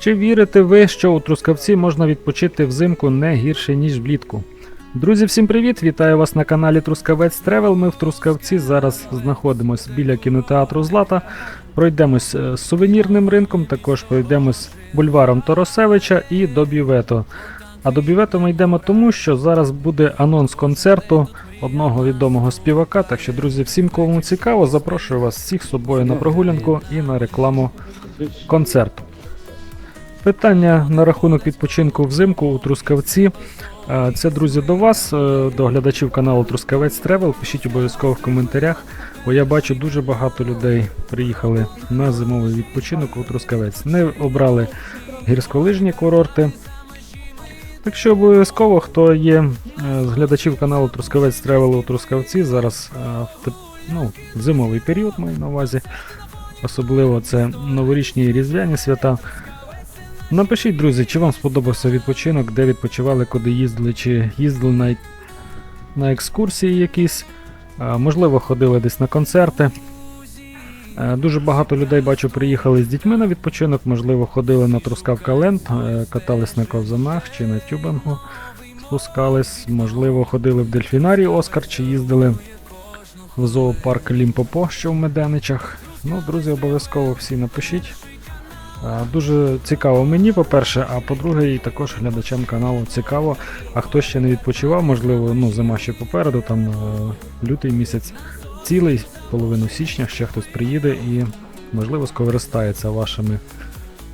Чи вірите ви, що у Трускавці можна відпочити взимку не гірше, ніж влітку? Друзі, всім привіт! Вітаю вас на каналі Трускавець Тревел. Ми в Трускавці зараз знаходимося біля кінотеатру Злата. Пройдемось е, сувенірним ринком, також пройдемось бульваром Торосевича і до Бівето. А до Бівето ми йдемо тому, що зараз буде анонс концерту одного відомого співака. Так що, друзі, всім кому цікаво, запрошую вас всіх з собою на прогулянку і на рекламу концерту. Питання на рахунок відпочинку взимку у Трускавці. Е, Це, друзі, до вас, е, до глядачів каналу Трускавець Тревел. Пишіть обов'язково в коментарях, бо я бачу дуже багато людей приїхали на зимовий відпочинок у Трускавець. Не обрали гірськолижні курорти. Так що обов'язково, хто є е, з глядачів каналу Трускавець Тревел у Трускавці, зараз в, ну, зимовий період маю на увазі. Особливо це новорічні і різдвяні свята. Напишіть, друзі, чи вам сподобався відпочинок, де відпочивали, куди їздили, чи їздили на, на екскурсії якісь, можливо, ходили десь на концерти. Дуже багато людей бачу, приїхали з дітьми на відпочинок, можливо, ходили на Трускавка Ленд, катались на ковзанах чи на тюбингу, спускались, можливо, ходили в дельфінарій Оскар, чи їздили в зоопарк Лімпопо, що в Меденичах. Ну, друзі, обов'язково всі напишіть. А, Дуже цікаво мені, по-перше, а по-друге, і також глядачам каналу цікаво. А хто ще не відпочивав, можливо, ну, зима ще попереду, там е, лютий місяць цілий, половину січня ще хтось приїде і, можливо, скористається вашими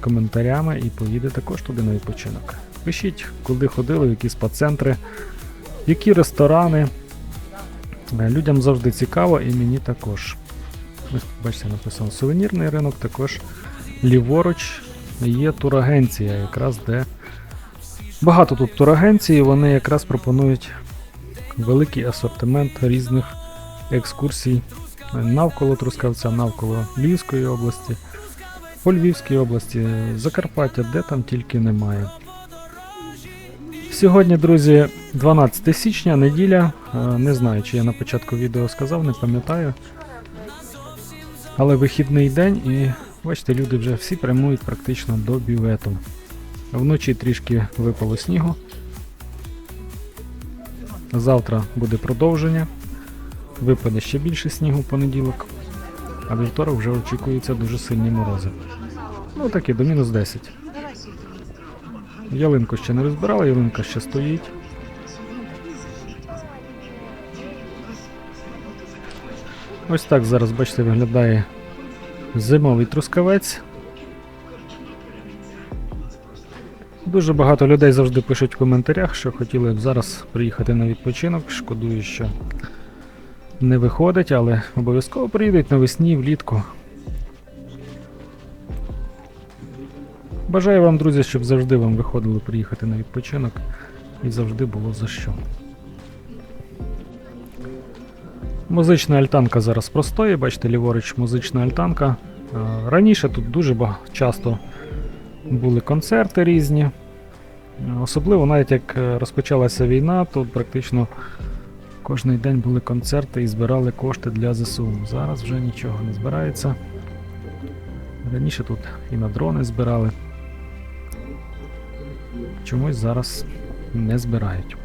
коментарями і поїде також туди на відпочинок. Пишіть, куди ходили, в які спа-центри, які ресторани. Е, Людям завжди цікаво і мені також. Бачите, написано сувенірний ринок, також ліворуч є турагенція, якраз де багато тут турагенцій, вони якраз пропонують великий асортимент різних екскурсій навколо Трускавця, навколо Львівської області, по Львівській області, Закарпаття, де там тільки немає. Сьогодні, друзі, 12 січня, неділя. Е, Не знаю, чи я на початку відео сказав, не пам'ятаю. Але вихідний день і Бачите, люди вже всі прямують практично до бювету. Вночі трішки випало снігу. Завтра буде продовження. Випаде ще більше снігу в понеділок. А вівторок вже очікуються дуже сильні морози. Ну такі до мінус 10. Ялинку ще не розбирали, ялинка ще стоїть. Ось так зараз, бачите, виглядає Зимовий трускавець. Дуже багато людей завжди пишуть в коментарях, що хотіли б зараз приїхати на відпочинок. Шкодую, що не виходить, але обов'язково приїдуть навесні, влітку. Бажаю вам, друзі, щоб завжди вам виходило приїхати на відпочинок і завжди було за що. Музична альтанка зараз простоє, бачите, ліворуч музична альтанка. Е, Раніше тут дуже часто були концерти різні. Е, Особливо навіть як е, розпочалася війна, тут практично кожен день були концерти і збирали кошти для ЗСУ. Зараз вже нічого не збирається. Раніше тут і на дрони збирали. Чомусь зараз не збирають.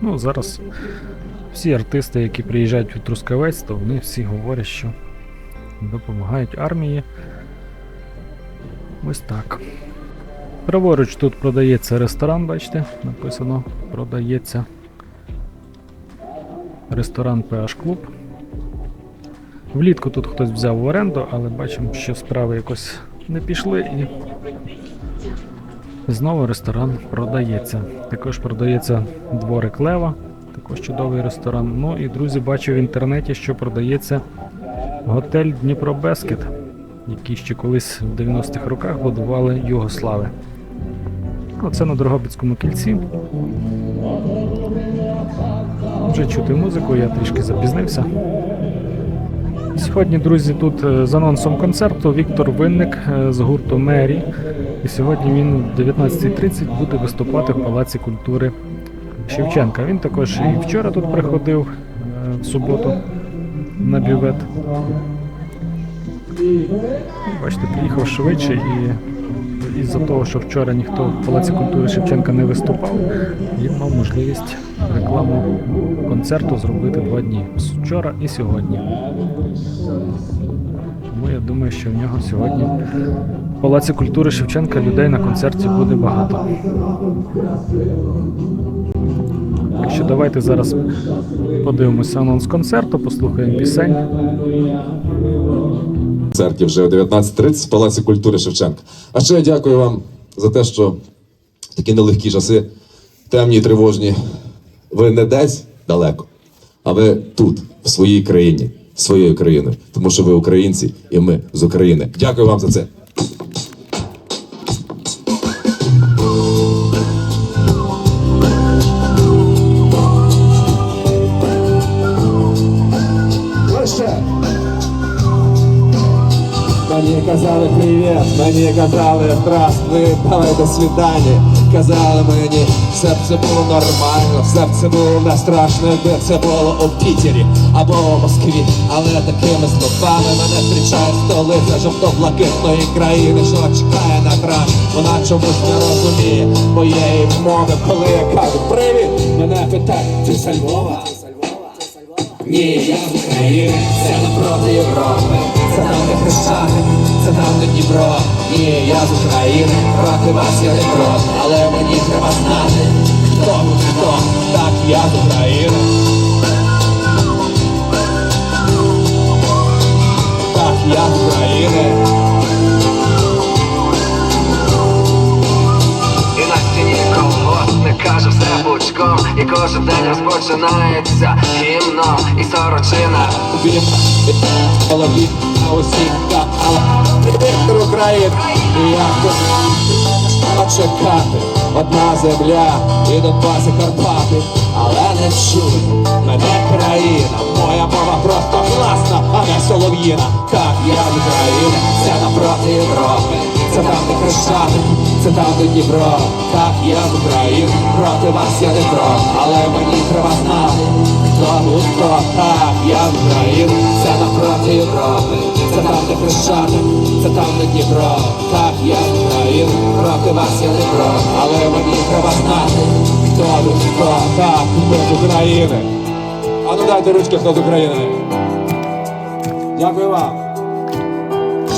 Ну, зараз всі артисти, які приїжджають у Трускавець, то вони всі говорять, що допомагають армії. Ось так. Праворуч тут продається ресторан, бачите, написано продається. Ресторан PH Club. Влітку тут хтось взяв в оренду, але бачимо, що справи якось не пішли і Знову ресторан продається. Також продається дворик Лева, також чудовий ресторан. Ну і друзі, бачу в інтернеті, що продається готель Дніпро Бескет, який ще колись в 90-х роках будували Югослави. Оце на Дрогобицькому кільці. Вже чути музику, я трішки запізнився. Сьогодні, друзі, тут е, з анонсом концерту Віктор Винник е, з гурту Мері. І сьогодні він в 19.30 буде виступати в Палаці культури Шевченка. Він також і вчора тут приходив е, в суботу на бювет. Бачите, приїхав швидше і із-за того, що вчора ніхто в Палаці культури Шевченка не виступав, він мав можливість рекламу концерту зробити два дні вчора і сьогодні. Тому я думаю, що в нього сьогодні Палаці культури Шевченка людей на концерті буде багато. Так давайте зараз подивимося анонс концерту, послухаємо пісень. концерті вже о 19.30 в Палаці культури Шевченка. А ще я дякую вам за те, що такі нелегкі часи, темні і тривожні, ви не десь далеко, а ви тут, в своїй країні, своєю країною, тому що ви українці і ми з України. Дякую вам за це. Казали привіт, мені казали здравствуй, давай до свидання. Казали мені, все це було нормально, все це було не страшно, якби це було у Пітері або у Москві. Але такими словами мене зустрічає столиця жовто-блакитної країни, що чекає на край. Вона чомусь не розуміє моєї мови, коли я кажу привіт, мене питають, ти Львова? Ні, я з України, це напроти Європи, це там не Хрещатик, це там не Дніпро. Ні, я з України, проти вас я не проти, але мені треба знати, хто хто, так я з України. Так, я з України. Все І кожен день розпочинається гімно і сорочина Він голові на усіх так, але України. І як тут почекати. Одна земля і Донбас і Карпати, але не чує мене країна, моя мова просто класна, а не солов'їна. Так, я з України, це напроти Європи, це там де Хрещатик, це де Дніпро. Так, я з України, проти вас я не проти, але мені треба знати, хто тут хто. Так, я з України, це напроти Європи, це там де Хрещатик, це де Дніпро. Так, я з України, проти вас я не проти, але мені треба знати, хто тут хто. Так, ми з України. А ну дайте ручки, хто з України. Дякую вам.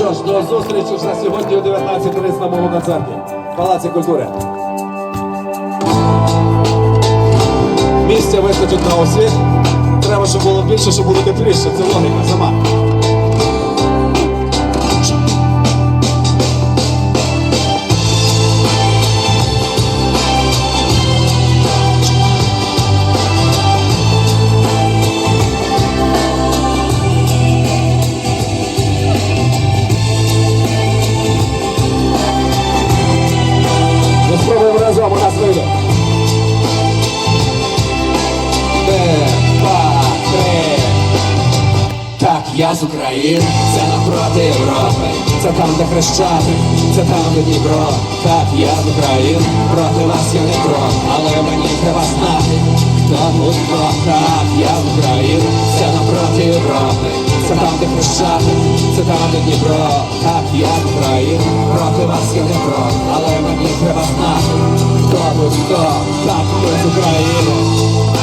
Що ж, до зустрічі вже сьогодні о 19.30 на моєму концерті. Палаці культури. Місця вистачить на усіх. Треба, щоб було більше, щоб було тепліше. Це логіка сама. Я з України, це напроти Європи, це там, де Хрещатик, це там, де Дніпро. Так, я з України, проти вас я не проти, але мені треба знати, хто тут хто. Так, я з України, це напроти Європи, це там, де Хрещатик, це там, де Дніпро. Так, я з України, проти вас я не проти, але мені треба знати, хто тут хто. Так, ми з України.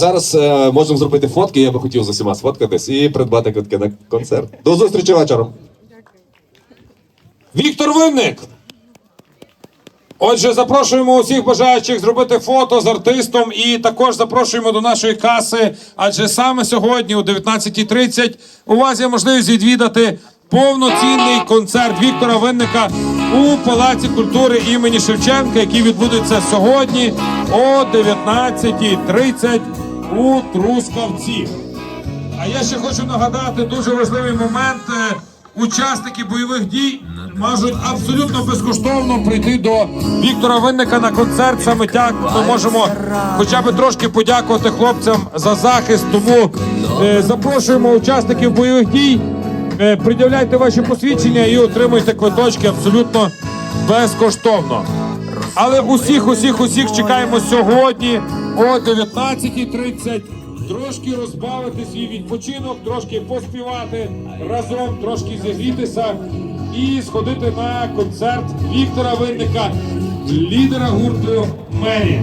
Зараз е, можемо зробити фотки. Я би хотів з усіма сфоткатись і придбати квитки на концерт. До зустрічі вечором. Віктор Винник. Отже, запрошуємо усіх бажаючих зробити фото з артистом і також запрошуємо до нашої каси. Адже саме сьогодні, о 19.30, у вас є можливість відвідати повноцінний концерт Віктора Винника у Палаці культури імені Шевченка, який відбудеться сьогодні о 19.30 у Трускавці. А я ще хочу нагадати дуже важливий момент. Е, Учасники бойових дій можуть абсолютно безкоштовно прийти до Віктора Винника на концерт. Саме так ми можемо хоча б трошки подякувати хлопцям за захист. Тому е, запрошуємо учасників бойових дій. Е, пред'являйте ваші посвідчення і отримуйте квиточки абсолютно безкоштовно. Але усіх, усіх, усіх чекаємо сьогодні о 19.30. Трошки розбавити свій відпочинок, трошки поспівати разом, трошки зігрітися і сходити на концерт Віктора Винника, лідера гурту Мері.